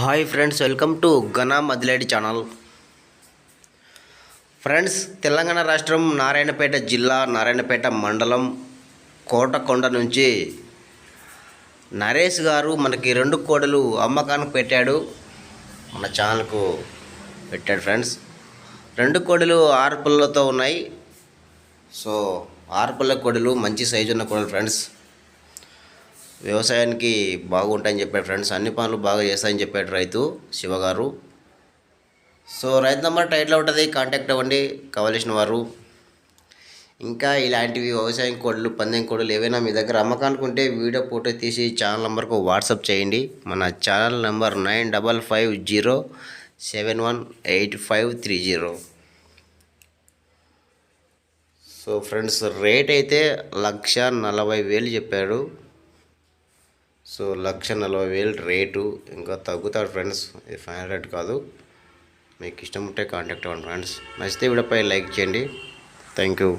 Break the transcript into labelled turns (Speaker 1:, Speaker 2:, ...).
Speaker 1: hi friends welcome to గనా మదిలేడి channel friends Telangana రాష్ట్రం నారాయణపేట జిల్లా నారాయణపేట మండలం కోటకొండ నుంచి నరేష్ గారు మనకి రెండు కోడలు అమ్మకానికి పెట్టాడు మన ఛానల్కు పెట్టాడు ఫ్రెండ్స్ రెండు కోడలు ఆరు పుల్లతో ఉన్నాయి సో ఆరు పుల్ల కోడలు మంచి సైజు ఉన్న కోడలు ఫ్రెండ్స్ వ్యవసాయానికి బాగుంటాయని చెప్పాడు ఫ్రెండ్స్ అన్ని పనులు బాగా చేస్తాయని చెప్పాడు రైతు శివగారు సో రైతు నెంబర్ టైట్లో ఉంటుంది కాంటాక్ట్ అవ్వండి కావలసిన వారు ఇంకా ఇలాంటివి వ్యవసాయం కోడలు పందెం కోడలు ఏవైనా మీ దగ్గర అమ్మకానుకుంటే వీడియో ఫోటో తీసి ఛానల్ నెంబర్కు వాట్సాప్ చేయండి మన channel number nine double five zero seven one eight five three zero so friends rate అయితే లక్ష నలభై వేలు చెప్పాడు సో లక్ష నలభై వేలు రేటు ఇంకా తగ్గుతాడు ఫ్రెండ్స్ ఇది ఫైవ్ హండ్రెడ్ కాదు మీకు ఇష్టం ఉంటే కాంటాక్ట్ అవ్వండి ఫ్రెండ్స్ నచ్చితే వీడియోపై లైక్ చేయండి థ్యాంక్ యూ